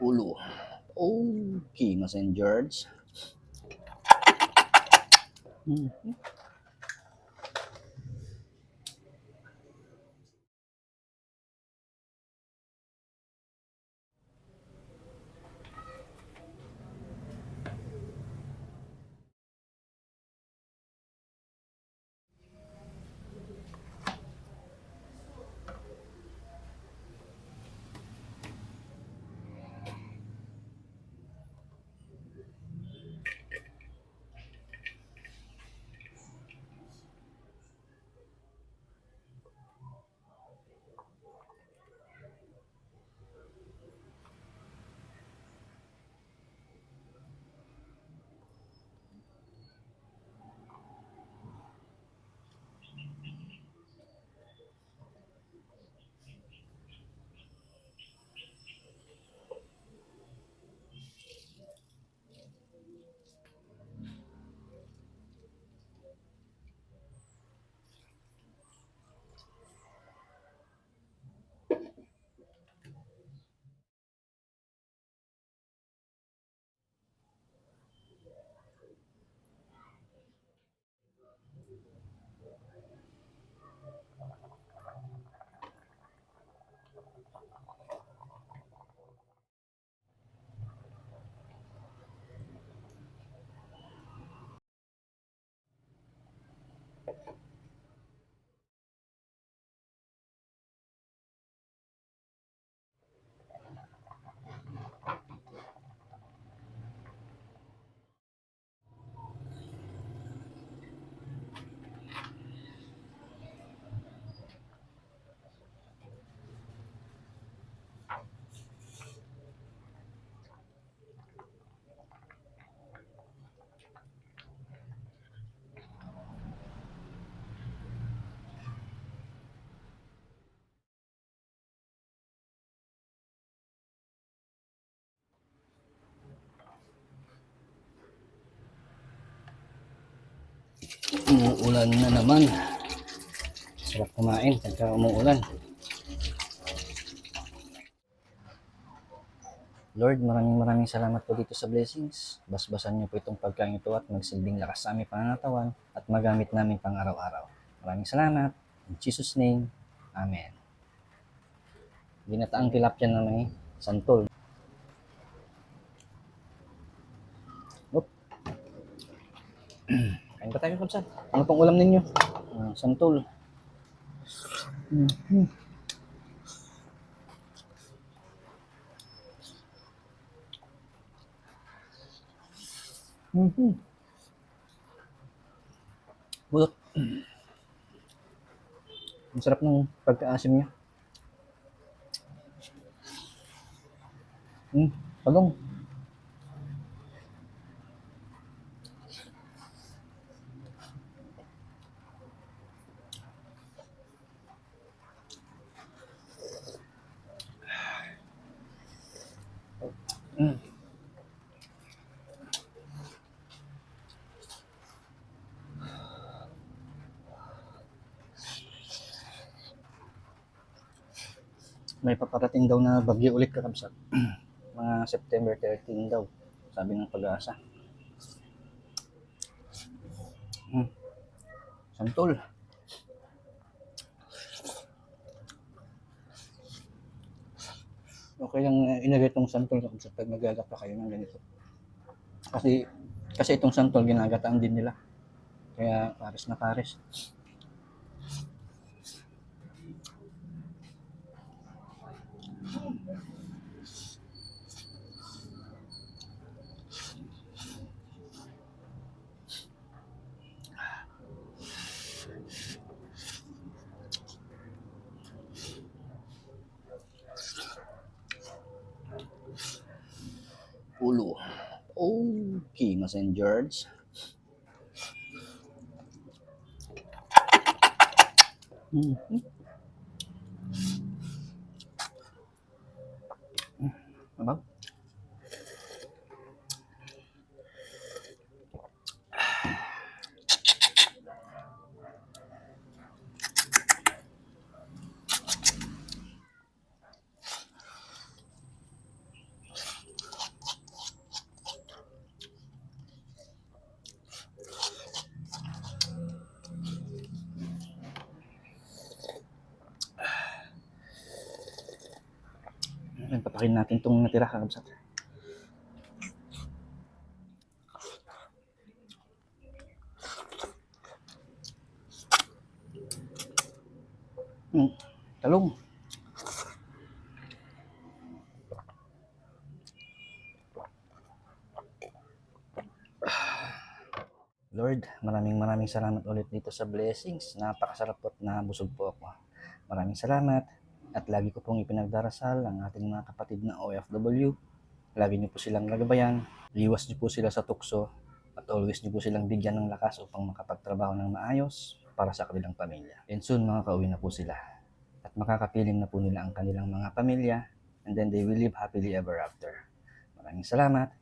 ulo. Okay, St. George. Mhm. Umuulan na naman. Sarap kumain pagka umuulan. Lord, maraming maraming salamat po dito sa blessings. Basbasan niyo po itong pagkain ito at magsilbing lakas sa aming pananatawan at magamit namin pang araw-araw. Maraming salamat. In Jesus' name, Amen. Ginataang tilapia na may santol. Oop. Kain pa tayo, Kapsan. Ano pong ulam ninyo? Ah, santol. Mhm. Mhm. Bulot. Ang sarap ng pagkaasim niya. Hmm, pagong. Mm. May paparating daw na bagyo ulit kakabsat. Mga September 13 daw. Sabi ng pag-asa. Hmm. Santol. Okay lang uh, inagay itong santol pag magagata kayo ng ganito. Kasi kasi itong santol ginagataan din nila. Kaya pares na pares. Ulo. Okay, mga St. George. Mhm. Apa? Pakin natin itong natira kakabsat. Hmm, talong. Lord, maraming maraming salamat ulit dito sa blessings. Napakasarap po at nabusog po ako. Maraming salamat. At lagi ko pong ipinagdarasal ang ating mga kapatid na OFW. Lagi niyo po silang gagabayan. Iwas niyo po sila sa tukso. At always niyo po silang bigyan ng lakas upang makapagtrabaho ng maayos para sa kanilang pamilya. And soon makakauwi na po sila. At makakapiling na po nila ang kanilang mga pamilya. And then they will live happily ever after. Maraming salamat.